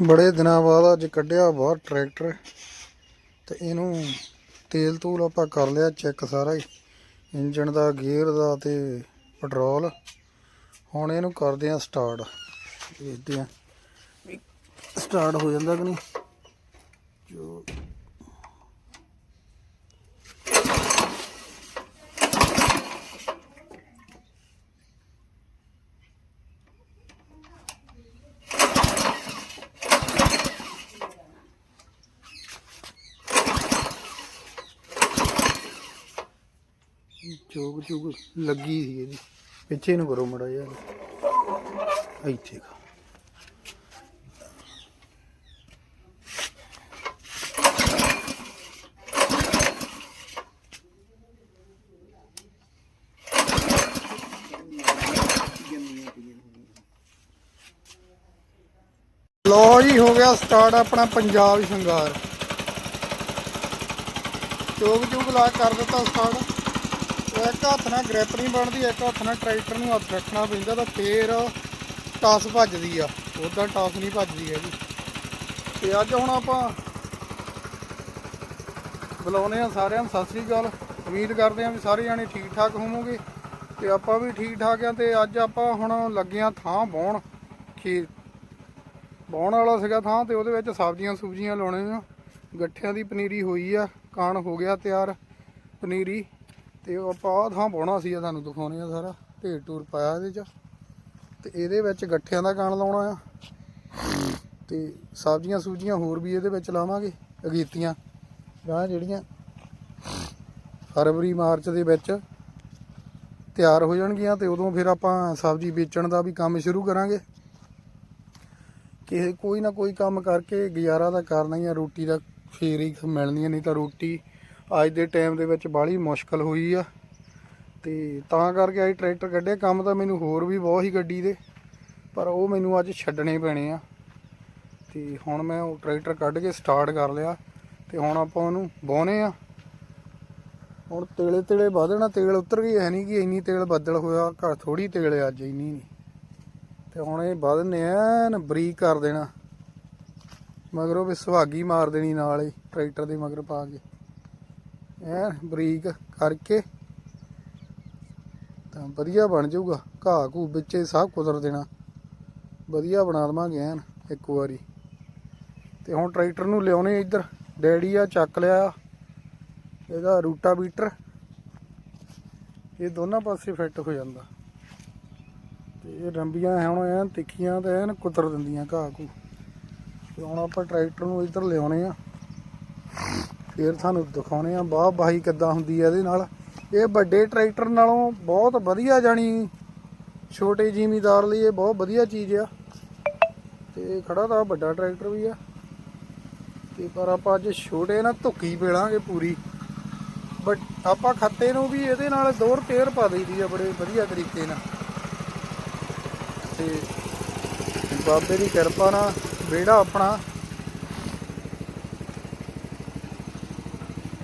ਬੜੇ ਦਿਨਾਂ ਬਾਅਦ ਅੱਜ ਕੱਢਿਆ ਬਾਹਰ ਟਰੈਕਟਰ ਤੇ ਇਹਨੂੰ ਤੇਲ ਤੂਲ ਆਪਾਂ ਕਰ ਲਿਆ ਚੈੱਕ ਸਾਰਾ ਹੀ। ਇੰਜਣ ਦਾ ਗੇਅਰ ਦਾ ਤੇ ਪੈਟਰੋਲ ਹੁਣ ਇਹਨੂੰ ਕਰਦੇ ਆ ਸਟਾਰਟ ਦੇਖਦੇ ਆ ਸਟਾਰਟ ਹੋ ਜਾਂਦਾ ਕਿ ਨਹੀਂ। ਜੋ ਚੋਗ ਚੋਗ ਲੱਗੀ ਸੀ ਇਹਦੀ। ਪਿੱਛੇ ਨੂੰ ਕਰੋ ਮੜਾ ਯਾਰ ਇੱਥੇ ਕੁ। ਲੋ ਜੀ, ਹੋ ਗਿਆ ਸਟਾਰਟ ਆਪਣਾ ਪੰਜਾਬ ਸ਼ਿੰਗਾਰ। ਚੋਗ ਚੋਗ ਲਾ ਕਰ ਦਿੱਤਾ ਸਟਾਰਟ ਇੱਕ ਹੱਥ ਨਾਲ ਗ੍ਰਿਪ ਨਹੀਂ ਬਣਦੀ, ਇੱਕ ਹੱਥ ਨਾਲ ਟਰੈਕਟਰ ਨੂੰ ਹੱਥ ਰੱਖਣਾ ਪੈਂਦਾ ਤਾਂ ਫੇਰ ਟਾਸ ਭੱਜਦੀ ਆ। ਉਦਾਂ ਟਾਸ ਨਹੀਂ ਭੱਜਦੀ ਹੈਗੀ। ਤੇ ਅੱਜ ਹੁਣ ਆਪਾਂ ਬੁਲਾਉਨੇ ਆ ਸਾਰਿਆਂ ਨੂੰ, ਸਤਿ ਸ੍ਰੀ ਅਕਾਲ। ਉਮੀਦ ਕਰਦੇ ਆ ਵੀ ਸਾਰੇ ਜਾਣੇ ਠੀਕ ਠਾਕ ਹੋਵੋਗੇ ਤੇ ਆਪਾਂ ਵੀ ਠੀਕ ਠਾਕ ਆ ਤੇ ਅੱਜ ਆਪਾਂ ਹੁਣ ਲੱਗਿਆ ਥਾਂ ਬਾਉਣ ਖੇਤ। ਬਾਉਣ ਵਾਲਾ ਸੀਗਾ ਥਾਂ ਤੇ ਉਹਦੇ ਵਿੱਚ ਸਬਜ਼ੀਆਂ ਸੁਬਜ਼ੀਆਂ ਲਾਉਣੇ ਆ ਗੱਠਿਆਂ ਦੀ ਪਨੀਰੀ ਹੋਈ ਆ, ਕਾਣ ਹੋ ਗਿਆ ਤਿਆਰ। ਪਨੀਰੀ ਤੇ ਉਹ ਆਪਾਂ ਆਹ ਥਾਂ ਪਾਉਣਾ ਸੀ ਤੁਹਾਨੂੰ ਦਿਖਾਉਣੇ ਆ ਸਾਰਾ ਢੇਰ ਟੂਰ ਪਾਇਆ ਇਹਦੇ ਚ। ਤੇ ਇਹਦੇ ਵਿੱਚ ਗੱਠਿਆਂ ਦਾ ਕਾਣ ਲਾਉਣਾ ਆ। ਤੇ ਸਬਜ਼ੀਆਂ ਸੂਜੀਆਂ ਹੋਰ ਵੀ ਇਹਦੇ ਵਿੱਚ ਲਾਵਾਂਗੇ ਅਗੀਤੀਆਂ। ਗਾਂ ਜਿਹੜੀਆਂ ਫਰਵਰੀ ਮਾਰਚ ਦੇ ਵਿੱਚ ਤਿਆਰ ਹੋ ਜਾਣਗੀਆਂ ਤੇ ਉਦੋਂ ਫਿਰ ਆਪਾਂ ਸਬਜ਼ੀ ਵੇਚਣ ਦਾ ਵੀ ਕੰਮ ਸ਼ੁਰੂ ਕਰਾਂਗੇ। ਕਿ ਕੋਈ ਨਾ ਕੋਈ ਕੰਮ ਕਰਕੇ ਗੁਜ਼ਾਰਾ ਤਾਂ ਕਰਨਾ ਹੀ ਆ ਰੋਟੀ ਦਾ ਫੇਰ ਹੀ ਮਿਲਣੀ ਆ, ਨਹੀਂ ਤਾਂ ਰੋਟੀ ਅੱਜ ਦੇ ਟਾਈਮ ਦੇ ਵਿੱਚ ਬਾਹਲੀ ਮੁਸ਼ਕਲ ਹੋਈ ਆ। ਤੇ ਤਾਂ ਕਰਕੇ ਅੱਜ ਟਰੈਕਟਰ ਕੱਢਿਆ। ਕੰਮ ਤਾਂ ਮੈਨੂੰ ਹੋਰ ਵੀ ਬਹੁਤ ਹੀ ਗੱਡੀ ਦੇ, ਪਰ ਉਹ ਮੈਨੂੰ ਅੱਜ ਛੱਡਣੇ ਪੈਣੇ ਆ। ਤੇ ਹੁਣ ਮੈਂ ਉਹ ਟਰੈਕਟਰ ਕੱਢ ਕੇ ਸਟਾਰਟ ਕਰ ਲਿਆ ਤੇ ਹੁਣ ਆਪਾਂ ਉਹਨੂੰ ਬਾਉਨੇ ਆ। ਹੁਣ ਤੇਲੇ ਤੇਲੇ ਵਧਣਾ, ਤੇਲ ਉਤਰ ਗਈ ਹੈ ਨਹੀਂ ਕਿ ਇੰਨੀ ਤੇਲ ਬੱਦਲ ਹੋਇਆ, ਘਰ ਥੋੜੀ ਤੇਲ ਹੈ ਅੱਜ ਇੰਨੀ ਨਹੀਂ। ਤੇ ਹੁਣ ਇਹ ਵਧਨੇ ਐਨ ਬਰੀਕ ਕਰ ਦੇਣਾ। ਮਗਰੋਂ ਵੀ ਸੁਹਾਗੀ ਮਾਰ ਦੇਣੀ ਨਾਲ ਹੀ ਟਰੈਕਟਰ ਦੇ ਮਗਰ ਪਾ ਕੇ। ਐਨ ਬਰੀਕ ਕਰਕੇ ਤਾਂ ਵਧੀਆ ਬਣ ਜਾਊਗਾ। ਘਾਹ ਘੂ ਵਿੱਚੇ ਸਭ ਕੁਦਰ ਦੇਣਾ। ਵਧੀਆ ਬਣਾ ਦਵਾਂਗੇ ਐਨ ਇੱਕ ਵਾਰੀ। ਤੇ ਹੁਣ ਟਰੈਕਟਰ ਨੂੰ ਲਿਆਉਣੇ ਇੱਧਰ। ਡੈਡੀ ਆ ਚੱਕ ਲਿਆ। ਇਹਦਾ ਰੂਟਾ ਬੀਟਰ ਇਹ ਦੋਨਾਂ ਪਾਸੇ ਫਿੱਟ ਹੋ ਜਾਂਦਾ। ਤੇ ਇਹ ਰੰਬੀਆਂ ਹੁਣ ਐਨ ਤਿੱਖੀਆਂ ਤੇ ਐਨ ਕੁਤਰ ਦਿੰਦੀਆਂ ਘਾਹ ਘੂ ਤੇ ਹੁਣ ਆਪਾਂ ਟਰੈਕਟਰ ਨੂੰ ਇੱਧਰ ਲਿਆਉਣੇ ਆ। ਫਿਰ ਤੁਹਾਨੂੰ ਦਿਖਾਉਣੇ ਆ ਵਾਹ ਵਾਹੀ ਕਿੱਦਾਂ ਹੁੰਦੀ ਆ ਇਹਦੇ ਨਾਲ। ਇਹ ਵੱਡੇ ਟਰੈਕਟਰ ਨਾਲੋਂ ਬਹੁਤ ਵਧੀਆ ਜਾਣੀ ਛੋਟੇ ਜ਼ਿਮੀਦਾਰ ਲਈ ਇਹ ਬਹੁਤ ਵਧੀਆ ਚੀਜ਼ ਆ। ਤੇ ਇਹ ਖੜਾ ਤਾਂ ਵੱਡਾ ਟਰੈਕਟਰ ਵੀ ਆ। ਤੇ ਪਰ ਆਪਾਂ ਅੱਜ ਛੋਟੇ ਨਾਲ ਧੁੱਕੀ ਪੇਲਾਂਗੇ ਪੂਰੀ। ਬਟ ਆਪਾਂ ਖੱਤੇ ਨੂੰ ਵੀ ਇਹਦੇ ਨਾਲ ਦੋਰ ਤੇਰ ਪਾ ਦਈਦੀ ਆ ਬੜੇ ਵਧੀਆ ਤਰੀਕੇ ਨਾਲ। ਤੇ ਬਾਬੇ ਦੀ ਕਿਰਪਾ ਨਾਲ ਵਿਹੜਾ ਆਪਣਾ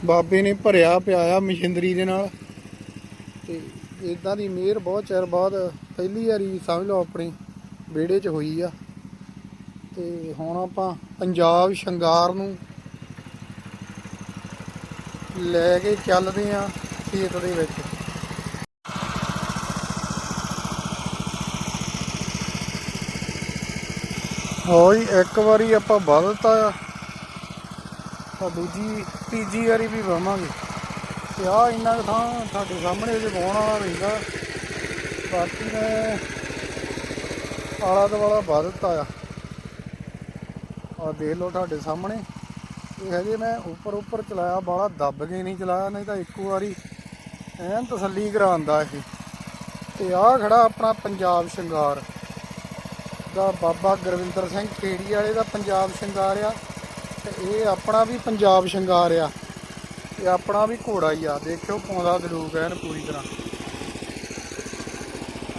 ਬਾਬੇ ਨੇ ਭਰਿਆ ਪਿਆ ਆ ਮਸ਼ੀਨਰੀ ਦੇ ਨਾਲ। ਤੇ ਇਦਾਂ ਦੀ ਮਿਹਰ ਬਹੁਤ ਚਿਰ ਬਾਅਦ ਪਹਿਲੀ ਵਾਰੀ ਸਮਝ ਲਓ ਆਪਣੀ ਵਿਹੜੇ 'ਚ ਹੋਈ ਆ। ਤੇ ਹੁਣ ਆਪਾਂ ਪੰਜਾਬ ਸ਼ਿੰਗਾਰ ਨੂੰ ਲੈ ਕੇ ਚੱਲਦੇ ਆ ਖੇਤ ਦੇ ਵਿੱਚ। ਹੋਈ ਇੱਕ ਵਾਰੀ ਆਪਾਂ ਵਧ ਦਿੱਤਾ ਆ ਤਾਂ ਦੂਜੀ, ਤੀਜੀ ਵਾਰੀ ਵੀ ਵਾਵਾਂਗੇ ਤੇ ਆ ਇੰਨਾ ਕੁ ਥਾਂ ਤੁਹਾਡੇ ਸਾਹਮਣੇ ਜੇ ਵਾਉਣ ਵਾਲਾ ਰਹਿੰਦਾ। ਬਾਕੀ ਮੈਂ ਆਲਾ ਦੁਆਲਾ ਵਧ ਦਿੱਤਾ ਆ। ਆ ਦੇਖ ਲਓ ਤੁਹਾਡੇ ਸਾਹਮਣੇ। ਇਹ ਹਜੇ ਮੈਂ ਉੱਪਰ ਉੱਪਰ ਚਲਾਇਆ ਬਾਲਾ ਦੱਬ ਕੇ ਨਹੀਂ ਚਲਾਇਆ, ਨਹੀਂ ਤਾਂ ਇੱਕੋ ਵਾਰੀ ਐਨ ਤਸੱਲੀ ਕਰਾਉਂਦਾ ਇਹ। ਤੇ ਆ ਖੜਾ ਆਪਣਾ ਪੰਜਾਬ ਸ਼ਿੰਗਾਰ। ਦਾ ਬਾਬਾ ਗੁਰਵਿੰਦਰ ਸਿੰਘ ਖੇੜੀ ਵਾਲੇ ਦਾ ਪੰਜਾਬ ਸ਼ਿੰਗਾਰ ਆ। ਇਹ ਆਪਣਾ ਵੀ ਪੰਜਾਬ ਸ਼ਿੰਗਾਰ ਆ ਇਹ ਆਪਣਾ ਵੀ ਘੋੜਾ ਹੀ ਆ। ਦੇਖਿਓ ਪਾਉਂਦਾ ਦਲੂਕ ਐਨ ਪੂਰੀ ਤਰ੍ਹਾਂ।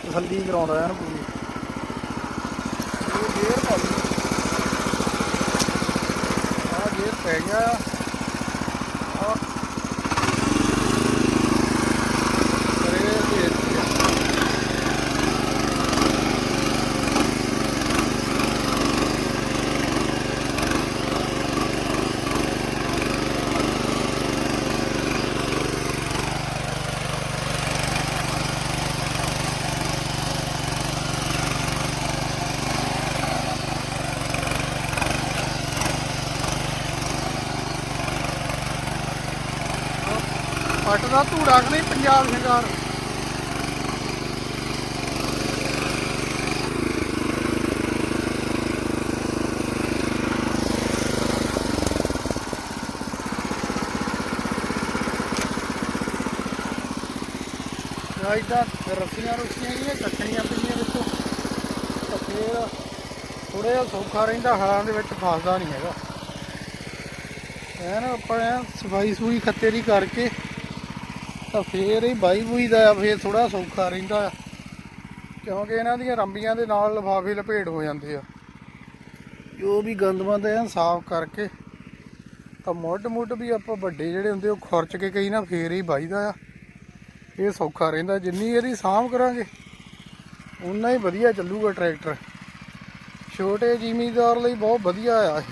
ਤਸੱਲੀ ਕਰਾਉਂਦਾ ਐਨ ਪੂਰੀ। ਇਹ ਗੇਅਰ ਪਾ ਆ ਗੇਅਰ ਪੈ ਗਿਆ ਆ ਆਹ ਰੇਲ ਦੇ ਦਿੱਤੀ ਆ। ਪੱਟ ਦਾ ਧੂੜਾ ਕਿ ਨਹੀਂ? ਪੰਜਾਬ ਸ਼ਿੰਗਾਰ ਇਦਾਂ ਰੱਸੀਆਂ ਰੁੱਸੀਆਂ ਜਿਹੀਆਂ ਕੱਟਣੀਆਂ ਪਈਆਂ ਵਿੱਚੋਂ। ਤਾਂ ਫੇਰ ਥੋੜਾ ਜਿਹਾ ਸੌਖਾ ਰਹਿੰਦਾ, ਹਲਾਂ ਦੇ ਵਿੱਚ ਫਸਦਾ ਨਹੀਂ ਹੈਗਾ। ਐਨ ਆਪਾਂ ਸਫ਼ਾਈ ਸੂਈ ਖੱਤੇ ਦੀ ਕਰਕੇ ਤਾਂ ਫੇਰ ਹੀ ਬਾਈ ਬੂਈ ਦਾ ਆ, ਫੇਰ ਥੋੜਾ ਸੌਖਾ ਰਹਿੰਦਾ ਆ। ਕਿਉਂਕਿ ਇਹਨਾਂ ਦੀਆਂ ਰੰਬੀਆਂ ਦੇ ਨਾਲ ਲਿਫਾਫੇ ਲਪੇਟ ਹੋ ਜਾਂਦੇ ਆ। ਜੋ ਵੀ ਗੰਦਮੰਦ ਐਨ ਸਾਫ਼ ਕਰਕੇ। ਤਾਂ ਮੁੱਢ ਮੁੱਢ ਵੀ ਆਪਾਂ ਵੱਡੇ ਜਿਹੜੇ ਹੁੰਦੇ ਉਹ ਖੁਰਚ ਕੇ ਕਈ ਨਾ, ਫੇਰ ਹੀ ਬਾਈਦਾ ਆ। ਇਹ ਸੌਖਾ ਰਹਿੰਦਾ, ਜਿੰਨੀ ਇਹਦੀ ਸਾਂਭ ਕਰਾਂਗੇ ਉਨਾ ਹੀ ਵਧੀਆ ਚੱਲੂਗਾ ਟਰੈਕਟਰ। ਛੋਟੇ ਜ਼ਿਮੀਂਦਾਰ ਲਈ ਬਹੁਤ ਵਧੀਆ ਆ ਇਹ।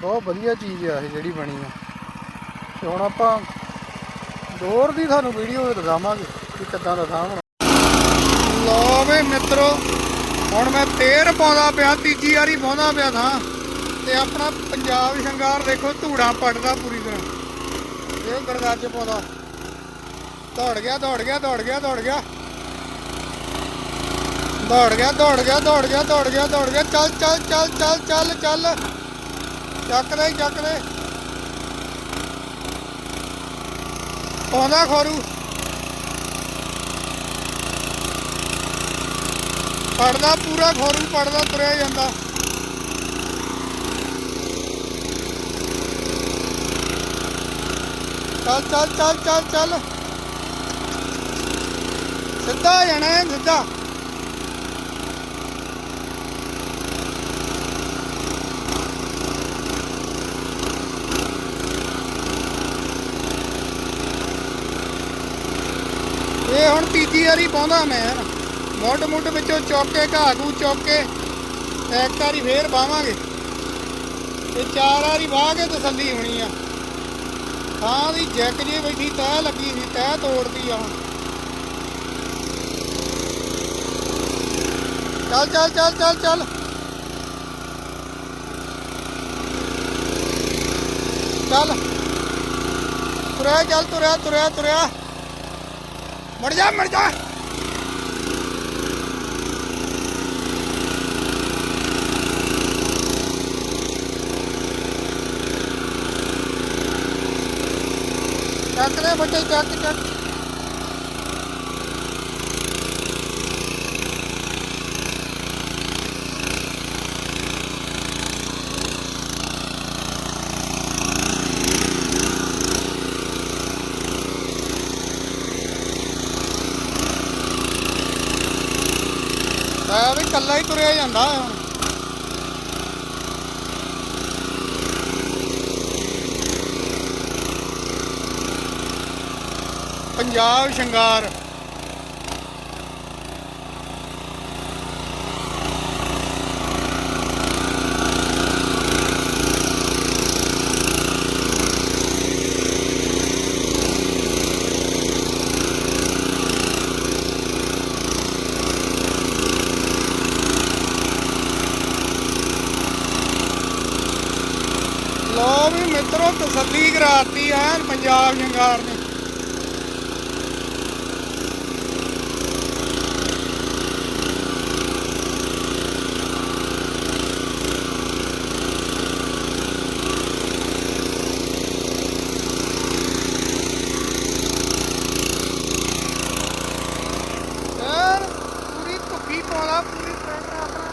ਬਹੁਤ ਵਧੀਆ ਚੀਜ਼ ਆ ਇਹ ਜਿਹੜੀ ਬਣੀ ਆ। ਤੇ ਹੁਣ ਆਪਾਂ ਦੌਰ ਦੀ ਤੁਹਾਨੂੰ ਵੀਡੀਓ ਦਿਖਾਵਾਂਗੇ ਕਿ ਕਿੱਦਾਂ ਦਾ ਸਾਂਭ ਲੋ ਵੇ ਮਿੱਤਰੋ, ਹੁਣ ਮੈਂ ਤੇਰ ਪਾਉਂਦਾ ਪਿਆ, ਤੀਜੀ ਵਾਰੀ ਪਾਉਂਦਾ ਪਿਆ ਥਾਂ। ਤੇ ਆਪਣਾ ਪੰਜਾਬ ਸ਼ਿੰਗਾਰ ਦੇਖੋ, ਧੂੜਾ ਪੜਦਾ ਪੂਰੀ ਤਰ੍ਹਾਂ। ਇਹ ਗੜਗਾਜੇ ਪਾਉਂਦਾ। ਦੌੜ ਗਿਆ ਦੌੜ ਗਿਆ ਦੌੜ ਗਿਆ ਦੌੜ ਗਿਆ। ਦੌੜ ਗਿਆ ਦੌੜ ਗਿਆ ਦੌੜ ਗਿਆ ਦੌੜ ਗਿਆ ਦੌੜ ਗਿਆ। ਚੱਲ ਚੱਲ ਚੱਲ ਚੱਲ ਚੱਲ ਚੱਲ। ਚੱਕ ਦੇ ਚੱਕ ਦੇ। ਪਾਉਂਦਾ ਖੋਰੂ। ਪੜਦਾ ਪੂਰਾ ਖੋਰੂ, ਪੜਦਾ ਤੁਰਿਆ ਜਾਂਦਾ। ਚੱਲ ਚੱਲ ਚੱਲ ਚੱਲ ਚੱਲ। ਸਿੱਧਾ ਹੋ ਜਾਣਾ ਸਿੱਧਾ ਇਹ ਹੁਣ ਵਾਰੀ ਪਾਉਂਦਾ ਮੈਂ ਮੁੱਢ ਮੁੱਢ ਵਿੱਚੋਂ ਚੁੱਕ ਕੇ, ਘਾਹ ਘੂ ਚੁੱਕ ਕੇ ਇੱਕ ਵਾਰੀ ਫੇਰ ਬਾਵਾਂਗੇ ਤੇ ਚਾਰ ਵਾਰੀ ਵਾਹ ਕੇ ਤਸੱਲੀ ਹੋਣੀ ਆ। ਥਾਂ ਦੀ ਜੈਕ ਜੀ ਬੈਠੀ ਤੈਅ ਲੱਗੀ ਸੀ ਤੈਅ ਤੋੜਦੀ ਆ ਹੁਣ। ਚੱਲ ਚੱਲ ਚੱਲ ਚੱਲ ਚੱਲ। ਚੱਲ। ਤੁਰਿਆ ਚੱਲ, ਤੁਰਿਆ ਤੁਰਿਆ ਤੁਰਿਆ। ਮੜ ਜਾ ਮੜ ਜਾ। ਚੱਕ ਲੈ ਬੱਚੇ ਚੱਕ ਚੱਕ। ਆ ਵੀ ਕੱਲਾ ਹੀ ਤੁਰਿਆ ਜਾਂਦਾ ਹੁਣ। ਪੰਜਾਬ ਸ਼ਿੰਗਾਰ ਲੋ ਵੀ ਮਿੱਤਰੋ ਤਸੱਲੀ ਕਰਾਤੀ ਐਨ ਪੰਜਾਬ ਸ਼ਿੰਗਾਰ ਨੇ ਯਾਰ ਪੂਰੀ ਧੁੱਪੀ ਪਾਉਂਦਾ ਪੂਰੀ ਟਰੈਕਟਰ ਆਪਣਾ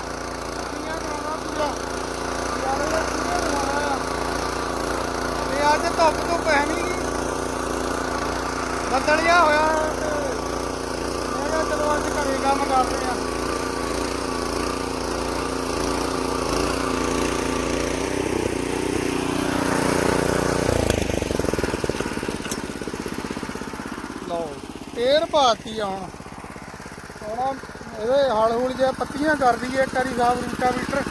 ਧੁੱਪੀਆਂ ਕਰਾਉਂਦਾ ਪੂਰਾ ਯਾਰ ਇਹਦਾ ਪੂਰਾ ਬਣਾਉਣਾ ਆ ਤੇ ਅੱਜ ਧੁੱਪ ਤੋਂ ਪੈ ਨਹੀਂ ਗਈ ਬੱਦਲਿਆ ਹੋਇਆ ਤੇ ਮੈਂ ਕਿਹਾ ਚਲੋ ਅੱਜ ਘਰੇ ਕੰਮ ਕਰਦੇ ਆ ਲਓ ਤੇਰ ਪਾਤੀ ਆ ਹੁਣ। ਹੁਣ ਇਹਦੇ ਹਲ ਹੁਲ ਜੇ ਪੱਤੀਆਂ ਕਰਦੀ ਹੈ ਇੱਕ ਵਾਰੀ ਸਾਫ਼ ਰੂਟਾ ਮੀਟਰ।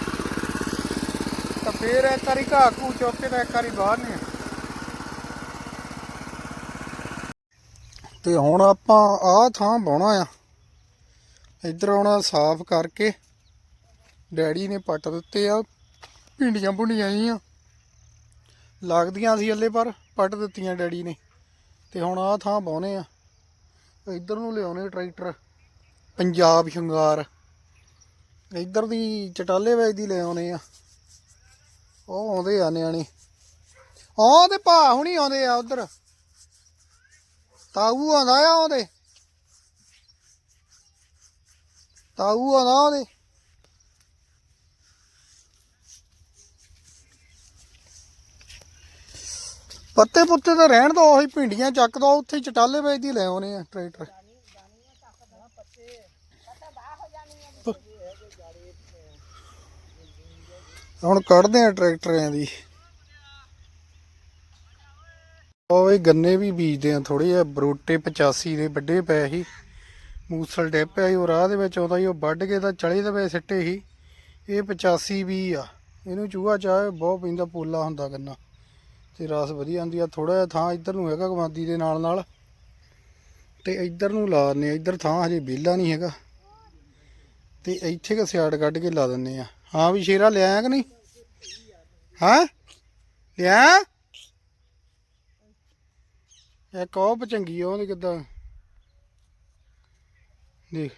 ਤਾਂ ਫੇਰ ਇੱਕ ਵਾਰੀ ਘਾਹ ਘੂ ਚੁੱਕ ਕੇ ਤਾਂ ਇੱਕ ਵਾਰੀ ਬਾਹਰ ਨੇ ਤੇ ਹੁਣ ਆਪਾਂ ਆਹ ਥਾਂ ਬਾਉਣਾ ਆ। ਇੱਧਰ ਆਉਣਾ ਸਾਫ਼ ਕਰਕੇ ਡੈਡੀ ਨੇ ਪੱਟ ਦਿੱਤੇ ਆ। ਭਿੰਡੀਆਂ ਭੁੰਡੀਆਂ ਜੀਆਂ ਲੱਗਦੀਆਂ ਸੀ ਹੱਲੇ ਪਰ ਪੱਟ ਦਿੱਤੀਆਂ ਡੈਡੀ ਨੇ। ਤੇ ਹੁਣ ਆਹ ਥਾਂ ਪਾਉਨੇ ਆ। ਇੱਧਰ ਨੂੰ ਲਿਆਉਨੇ ਟਰੈਕਟਰ। ਪੰਜਾਬ ਸ਼ਿੰਗਾਰ। ਇੱਧਰ ਦੀ ਚਟਾਲੇ ਵੇਚ ਦੀ ਲੈ ਆਉਨੇ ਆ। ਉਹ ਆਉਂਦੇ ਆ ਨਿਆਣੇ। ਆਹ ਤੇ ਭਾ ਹੁਣੀ ਆਉਂਦੇ ਆ ਉਧਰ। ਤਾਊ ਆਉਂਦਾ ਆ ਉਹਦੇ। ਤਾਊ ਆਉਂਦਾ ਉਹਦੇ। ਪੱਤੇ ਪੁੱਤੇ ਤਾਂ ਰਹਿਣ ਦੋ, ਉਹੀ ਭਿੰਡੀਆਂ ਚੱਕ ਦੋ, ਉੱਥੇ ਚਟਾਲੇ ਵੇਚਦੀ, ਲੈ ਆਉਨੇ ਆ ਟਰੈਕਟਰ। ਹੁਣ ਕੱਢਦੇ ਆ ਟਰੈਕਟਰਾਂ ਦੀ। ਉਹ ਗੰਨੇ ਵੀ ਬੀਜਦੇ ਆ ਥੋੜੇ ਜਿਹਾ, ਬਰੋਟੇ 85 ਦੇ ਵੱਡੇ ਪਏ ਸੀ, ਮੂਸਲ ਡਿੱਪ ਪਿਆ ਸੀ ਉਹ ਰਾਹ ਦੇ ਵਿੱਚ ਆਉਂਦਾ ਸੀ ਉਹ ਵੱਢ ਕੇ ਤਾਂ ਚਲੇ ਦੇ ਪਏ ਸਿੱਟੇ ਸੀ। ਇਹ 85 ਵੀ ਆ, ਇਹਨੂੰ ਚੂਹਾ ਚਾਹ ਬਹੁਤ ਪੈਂਦਾ, ਪੋਲਾ ਹੁੰਦਾ ਗੰਨਾ। ਤੇ ਰਸ ਵਧੀਆ ਆਉਂਦੀ ਆ ਥੋੜਾ ਜਿਹਾ ਥਾਂ ਇੱਧਰ ਨੂੰ ਹੈਗਾ ਕਮਾਦੀ ਦੇ ਨਾਲ ਨਾਲ। ਤੇ ਇੱਧਰ ਨੂੰ ਲਾ ਦਿੰਨੇ ਆ, ਇੱਧਰ ਥਾਂ ਹਜੇ ਵਿਹਲਾ ਨਹੀਂ ਹੈਗਾ। ਤੇ ਇੱਥੇ ਕ ਸਿਆੜ ਕੱਢ ਕੇ ਲਾ ਦਿੰਨੇ ਆ। ਹਾਂ ਵੀ ਸ਼ੇਰਾ ਲਿਆਇਆ ਕਿ ਨਹੀਂ? ਹਾਂ? ਲਿਆ ਇੱਕ ਉਹ ਪਚੰਗੀ ਆ, ਉਹਦੇ ਕਿਦਾਂ? ਦੇਖ।